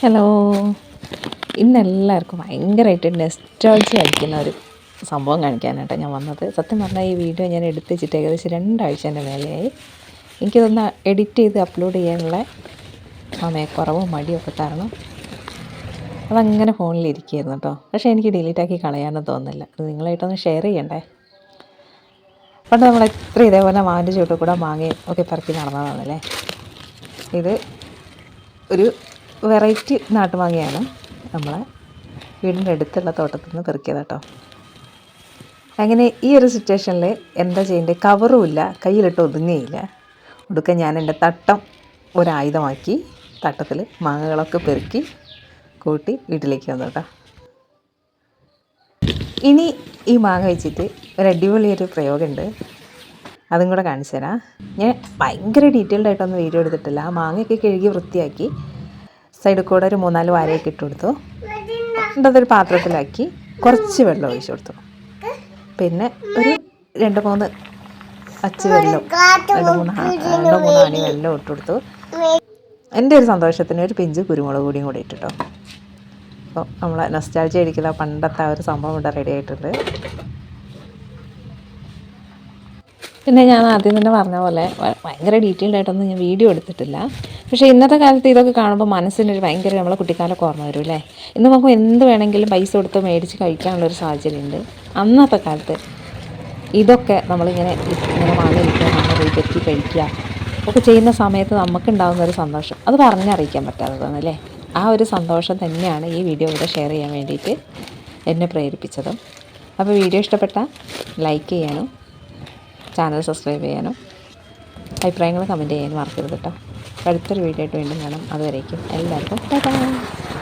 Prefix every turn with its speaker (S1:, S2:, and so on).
S1: Hello ഇന്ന് എല്ലാവർക്കും ഭയങ്കരമായിട്ട് നെസ്റ്റോൾജി അടിക്കുന്ന ഒരു സംഭവം കാണിക്കാനായിട്ടാണ് ഞാൻ വന്നത്. സത്യം പറഞ്ഞാൽ ഈ വീഡിയോ ഞാൻ എടുത്ത് വെച്ചിട്ട് ഏകദേശം രണ്ടാഴ്ചേന്റെ മേലെയായി. എനിക്കിതൊന്ന് എഡിറ്റ് ചെയ്ത് അപ്ലോഡ് ചെയ്യാനുള്ള സമയക്കുറവും മടിയൊക്കെ കാരണം അതങ്ങനെ ഫോണിലിരിക്കുകയായിരുന്നു കേട്ടോ. പക്ഷേ എനിക്ക് ഡിലീറ്റ് ആക്കി കളയാനൊന്നും തോന്നുന്നില്ല. അത് നിങ്ങളായിട്ടൊന്ന് ഷെയർ ചെയ്യണ്ടേ? പണ്ട് നമ്മൾ എത്ര ഇതേപോലെ മാവിന്റെ ചുവട്ടിൽ കൂടെ മാങ്ങയും ഒക്കെ പറക്കി നടന്നതാണല്ലേ? ഇത് ഒരു വെറൈറ്റി നാട്ടുമാങ്ങയാണ് നമ്മളെ വീടിന്റെ അടുത്തുള്ള തോട്ടത്തിൽ നിന്ന് പെറുക്കിയത് കേട്ടോ. അങ്ങനെ ഈ ഒരു സിറ്റുവേഷനിൽ എന്താ ചെയ്യേണ്ടത് കവറും ഇല്ല കയ്യിലിട്ട് ഒതുങ്ങിയില്ല ഒടുക്ക ഞാൻ എന്റെ തട്ടം ഒരായുധമാക്കി തട്ടത്തിൽ മാങ്ങകളൊക്കെ പെറുക്കി കൂട്ടി വീട്ടിലേക്ക് വന്നു കേട്ടോ. ഇനി ഈ മാങ്ങ വെച്ചിട്ട് ഒരു അടിപൊളി ഒരു പ്രയോഗമുണ്ട്. അതും കൂടെ കാണിച്ചു തരാം. ഞാൻ ഭയങ്കര ഡീറ്റെയിൽഡ് ആയിട്ടൊന്നും വീഡിയോ എടുത്തിട്ടില്ല. ആ മാങ്ങയൊക്കെ കഴുകി വൃത്തിയാക്കി സൈഡിൽ കൂടെ ഒരു മൂന്നാൽ വാരയൊക്കെ ഇട്ട് കൊടുത്തു. എന്നിട്ട് അതൊരു പാത്രത്തിലാക്കി കുറച്ച് വെള്ളം ഒഴിച്ചു കൊടുത്തു. പിന്നെ ഒരു രണ്ട് മൂന്ന് അച്ച് വെള്ളം രണ്ട് മൂന്ന് രണ്ട് മൂന്ന് അണി വെള്ളം ഇട്ട് കൊടുത്തു. എന്റെ ഒരു സന്തോഷത്തിന് ഒരു പിഞ്ച് കുരുമുളക് പൊടിയും കൂടി ഇട്ടിട്ടോ. അപ്പോൾ നമ്മളെ നൊസ്റ്റാൾജി അടിക്കുന്ന പണ്ടത്തെ ആ ഒരു സംഭവം ഇവിടെ റെഡി ആയിട്ടുണ്ട്. പിന്നെ ഞാൻ ആദ്യം തന്നെ പറഞ്ഞ പോലെ ഭയങ്കര ഡീറ്റെയിൽഡ് ആയിട്ടൊന്നും ഞാൻ വീഡിയോ എടുത്തിട്ടില്ല. പക്ഷേ ഇന്നത്തെ കാലത്ത് ഇതൊക്കെ കാണുമ്പോൾ മനസ്സിനൊരു ഭയങ്കര നമ്മളെ കുട്ടിക്കാലം ഓർമ്മ വരും അല്ലേ? ഇന്ന് നമുക്ക് എന്ത് വേണമെങ്കിലും പൈസ കൊടുത്ത് മേടിച്ച് കഴിക്കാനുള്ളൊരു സാഹചര്യമുണ്ട്. അന്നത്തെ കാലത്ത് ഇതൊക്കെ നമ്മളിങ്ങനെ ഇങ്ങനെ വാങ്ങിയിരിക്കുക നമ്മൾ വീട്ടിൽ കഴിക്കുക ഒക്കെ ചെയ്യുന്ന സമയത്ത് നമുക്കുണ്ടാകുന്ന ഒരു സന്തോഷം. അത് പറഞ്ഞറിയിക്കാൻ പറ്റാത്തതാണ് അല്ലേ? ആ ഒരു സന്തോഷം തന്നെയാണ് ഈ വീഡിയോ ഇവിടെ ഷെയർ ചെയ്യാൻ വേണ്ടിയിട്ട് എന്നെ പ്രേരിപ്പിച്ചതും. അപ്പോൾ വീഡിയോ ഇഷ്ടപ്പെട്ടാൽ ലൈക്ക് ചെയ്യാനും ചാനൽ സബ്സ്ക്രൈബ് ചെയ്യാനും അഭിപ്രായങ്ങൾ കമന്റ് ചെയ്യാനും മറക്കരുത് കേട്ടോ. അടുത്തൊരു വീഡിയോ ആയിട്ട് വീണ്ടും കാണാം. അതുവരേക്കും എല്ലാവർക്കും ബൈ